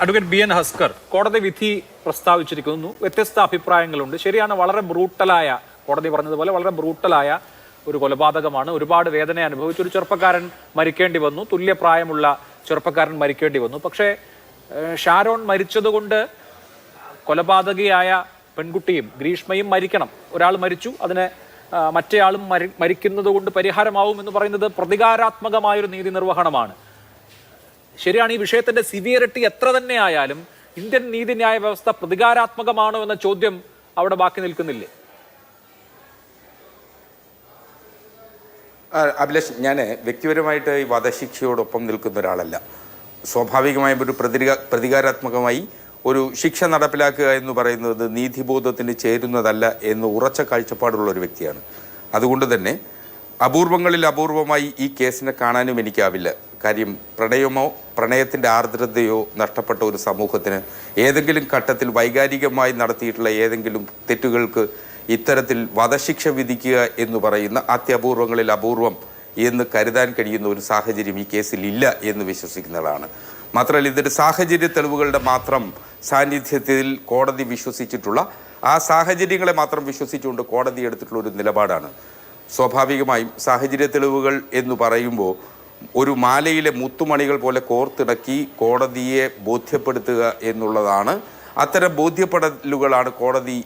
Advocate B N Haskar കോടതി വിധി പ്രസ്താവിച്ചിരിക്കുന്നു. വ്യത്യസ്ത അഭിപ്രായങ്ങളുണ്ട്. ശരിയാണ് വളരെ ബ്രൂട്ടലായ കോടതി പറഞ്ഞതുപോലെ വളരെ ബ്രൂട്ടലായ ഒരു കൊലപാതകമാണ്. ഒരുപാട് വേദന അനുഭവിച്ച ഒരു ചെറുപ്പക്കാരൻ മരിക്കേണ്ടി വന്നു. തുല്യപ്രായമുള്ള ചെറുപ്പക്കാരൻ മരിക്കേണ്ടി വന്നു. പക്ഷേ ഷാരോൺ മരിച്ചതുകൊണ്ട് കൊലപാതകിയായ പെൺകുട്ടിയും ഗ്രീഷ്മയും മരിക്കണം. ഒരാൾ മരിച്ചു. അതിന് മറ്റേയാളും മരി മരിക്കുന്നത് കൊണ്ട് പരിഹാരമാവും എന്ന് പറയുന്നത് പ്രതികാരാത്മകമായൊരു നീതി നിർവഹണമാണ്. ശരിയാണ് ഈ വിഷയത്തിന്റെ സിവിയറിറ്റി എത്ര തന്നെ ആയാലും ഇന്ത്യൻ നീതിന്യായ വ്യവസ്ഥ പ്രതികാരാത്മകമാണോ എന്ന ചോദ്യം അവിടെ ബാക്കി നിൽക്കുന്നില്ലേ? അഭിലാഷ് ഞാൻ വ്യക്തിപരമായിട്ട് ഈ വധശിക്ഷയോടൊപ്പം നിൽക്കുന്ന ഒരാളല്ല. സ്വാഭാവികമായും ഒരു പ്രതിക പ്രതികാരാത്മകമായി ഒരു ശിക്ഷ നടപ്പിലാക്കുക എന്ന് പറയുന്നത് നീതിബോധത്തിന് ചേരുന്നതല്ല എന്ന് ഉറച്ച കാഴ്ചപ്പാടുള്ള ഒരു വ്യക്തിയാണ്. അതുകൊണ്ട് തന്നെ അപൂർവങ്ങളിൽ അപൂർവമായി ഈ കേസിനെ കാണാനും എനിക്കാവില്ല. കാര്യം പ്രണയമോ പ്രണയത്തിന്റെ ആർദ്രതയോ നഷ്ടപ്പെട്ട ഒരു സമൂഹത്തിന് ഏതെങ്കിലും ഘട്ടത്തിൽ വൈകാരികമായി നടത്തിയിട്ടുള്ള ഏതെങ്കിലും തെറ്റുകൾക്ക് ഇത്തരത്തിൽ വധശിക്ഷ വിധിക്കുക എന്ന് പറയുന്ന അത്യപൂർവങ്ങളിൽ അപൂർവം എന്ന് കരുതാൻ കഴിയുന്ന ഒരു സാഹചര്യം ഈ കേസിൽ ഇല്ല എന്ന് വിശ്വസിക്കുന്നതാണ്. മാത്രമല്ല ഇതൊരു സാഹചര്യ തെളിവുകളുടെ മാത്രം സാന്നിധ്യത്തിൽ കോടതി വിശ്വസിച്ചിട്ടുള്ള ആ സാഹചര്യങ്ങളെ മാത്രം വിശ്വസിച്ചുകൊണ്ട് കോടതി എടുത്തിട്ടുള്ള ഒരു നിലപാടാണ്. സ്വാഭാവികമായും സാഹചര്യ തെളിവുകൾ എന്ന് പറയുമ്പോൾ ഒരു മാലയിലെ മുത്തുമണികൾ പോലെ കോർത്തിണക്കി കോടതിയെ ബോധ്യപ്പെടുത്തുക എന്നുള്ളതാണ്. അത്തരം ബോധ്യപ്പെടലുകളാണ് കോടതി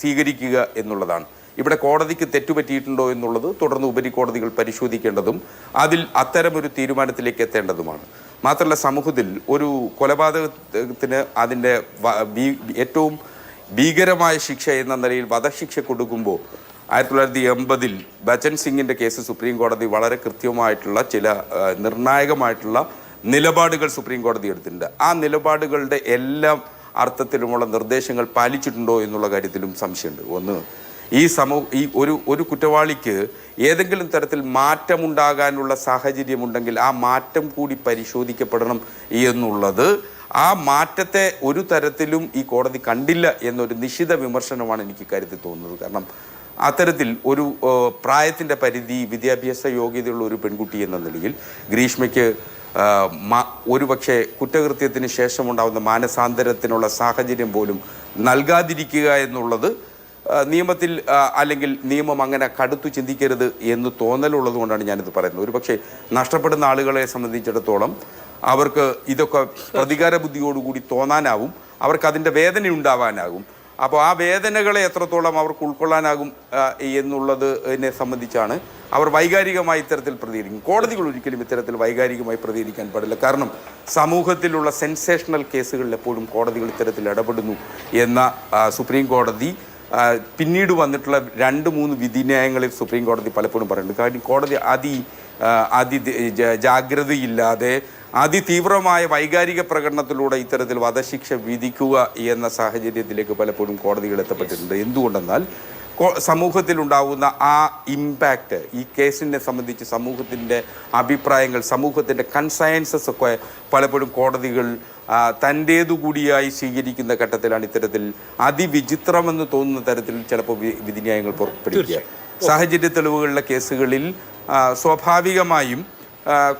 സ്വീകരിക്കുക എന്നുള്ളതാണ്. ഇവിടെ കോടതിക്ക് തെറ്റുപറ്റിയിട്ടുണ്ടോ എന്നുള്ളത് തുടർന്ന് ഉപരിക്കോടതികൾ പരിശോധിക്കേണ്ടതും അതിൽ അത്തരമൊരു തീരുമാനത്തിലേക്ക് എത്തേണ്ടതുമാണ്. മാത്രമല്ല സമൂഹത്തിൽ ഒരു കൊലപാതകത്തിന് അതിന്റെ ഏറ്റവും ഭീകരമായ ശിക്ഷ എന്ന നിലയിൽ വധശിക്ഷ കൊടുക്കുമ്പോൾ ആയിരത്തി തൊള്ളായിരത്തി എൺപതിൽ ബച്ചൻ സിംഗിന്റെ കേസ് സുപ്രീം കോടതി വളരെ കൃത്യമായിട്ടുള്ള ചില നിർണായകമായിട്ടുള്ള നിലപാടുകൾ സുപ്രീം കോടതി എടുത്തിട്ടുണ്ട്. ആ നിലപാടുകളുടെ എല്ലാം അർത്ഥത്തിലുമുള്ള നിർദ്ദേശങ്ങൾ പാലിച്ചിട്ടുണ്ടോ എന്നുള്ള കാര്യത്തിലും സംശയമുണ്ട്. ഒന്ന് ഈ സമൂഹ ഈ ഒരു ഒരു കുറ്റവാളിക്ക് ഏതെങ്കിലും തരത്തിൽ മാറ്റമുണ്ടാകാനുള്ള സാഹചര്യമുണ്ടെങ്കിൽ ആ മാറ്റം കൂടി പരിശോധിക്കപ്പെടണം എന്നുള്ളത് ആ മാറ്റത്തെ ഒരു തരത്തിലും ഈ കോടതി കണ്ടില്ല എന്നൊരു നിശിത വിമർശനമാണ് എനിക്ക് കരുതി തോന്നുന്നത്. കാരണം അത്തരത്തിൽ ഒരു പ്രായത്തിന്റെ പരിധി വിദ്യാഭ്യാസ യോഗ്യതയുള്ള ഒരു പെൺകുട്ടി എന്ന നിലയിൽ ഗ്രീഷ്മയ്ക്ക് ഒരുപക്ഷെ കുറ്റകൃത്യത്തിന് ശേഷമുണ്ടാകുന്ന മാനസാന്തരത്തിനുള്ള സാഹചര്യം പോലും നൽകാതിരിക്കുക എന്നുള്ളത് നിയമത്തിൽ അല്ലെങ്കിൽ നിയമം അങ്ങനെ കടുത്തു ചിന്തിക്കരുത് എന്ന് തോന്നലുള്ളത് കൊണ്ടാണ് ഞാനിത് പറയുന്നത്. ഒരുപക്ഷെ നഷ്ടപ്പെടുന്ന ആളുകളെ സംബന്ധിച്ചിടത്തോളം അവർക്ക് ഇതൊക്കെ പ്രതികാര ബുദ്ധിയോടുകൂടി തോന്നാനാവും. അവർക്ക് അതിന്റെ വേദന ഉണ്ടാവാനാകും അപ്പോൾ ആ വേദനകളെ എത്രത്തോളം അവർക്ക് ഉൾക്കൊള്ളാനാകും ആ, എന്നുള്ളത് എന്നെ സംബന്ധിച്ചാണ് അവർ വൈകാരികമായി ഇത്തരത്തിൽ പ്രതികരിക്കും. കോടതികൾ ഒരിക്കലും ഇത്തരത്തിൽ വൈകാരികമായി പ്രതികരിക്കാൻ പാടില്ല. കാരണം സമൂഹത്തിലുള്ള സെൻസേഷണൽ കേസുകളിൽ എപ്പോഴും കോടതികൾ ഇത്തരത്തിൽ ഇടപെടുന്നു എന്ന സുപ്രീം കോടതി പിന്നീട് വന്നിട്ടുള്ള രണ്ട് മൂന്ന് വിധിന്യായങ്ങളിൽ സുപ്രീം കോടതി പലപ്പോഴും പറയുന്നുണ്ട്. കാര്യം കോടതി അതി അതി ജാഗ്രതയില്ലാതെ അതിതീവ്രമായ വൈകാരിക പ്രകടനത്തിലൂടെ ഇത്തരത്തിൽ വധശിക്ഷ വിധിക്കുക എന്ന സാഹചര്യത്തിലേക്ക് പലപ്പോഴും കോടതികൾ എത്തപ്പെട്ടിട്ടുണ്ട്. എന്തുകൊണ്ടെന്നാൽ സമൂഹത്തിൽ സമൂഹത്തിലുണ്ടാവുന്ന ആ ഇമ്പാക്റ്റ് ഈ കേസിനെ സംബന്ധിച്ച് സമൂഹത്തിന്റെ അഭിപ്രായങ്ങൾ സമൂഹത്തിന്റെ കൺസയൻസസ് ഒക്കെ പലപ്പോഴും കോടതികൾ തന്റേതുകൂടിയായി സ്വീകരിക്കുന്ന ഘട്ടത്തിലാണ് ഇത്തരത്തിൽ അതിവിചിത്രമെന്ന് തോന്നുന്ന തരത്തിൽ ചിലപ്പോൾ വിധിന്യായങ്ങൾ പുറപ്പെടുവിക്കുക. സാഹചര്യ തെളിവുകളുടെ കേസുകളിൽ സ്വാഭാവികമായും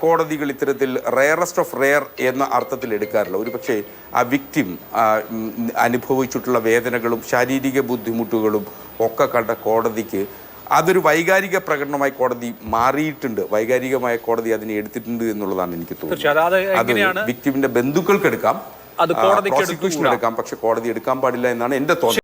കോടതികൾ ഇത്തരത്തിൽ റെയറസ്റ്റ് ഓഫ് റെയർ എന്ന അർത്ഥത്തിൽ എടുക്കാറില്ല. ഒരുപക്ഷെ ആ വിക്ടിം അനുഭവിച്ചിട്ടുള്ള വേദനകളും ശാരീരിക ബുദ്ധിമുട്ടുകളും ഒക്കെ കണ്ട കോടതിക്ക് അതൊരു വൈകാരിക പ്രകടനമായി കോടതി മാറിയിട്ടുണ്ട്. വൈകാരികമായ കോടതി അതിനെ എടുത്തിട്ടുണ്ട് എന്നുള്ളതാണ് എനിക്ക് തോന്നുന്നത്. അത്? വിക്ടിമിന്റെ ബന്ധുക്കൾക്ക് എടുക്കാം. പ്രോസിക്യൂഷൻ എടുക്കാം. പക്ഷെ കോടതി എടുക്കാൻ പാടില്ല എന്നാണ് എന്റെ തോന്നൽ.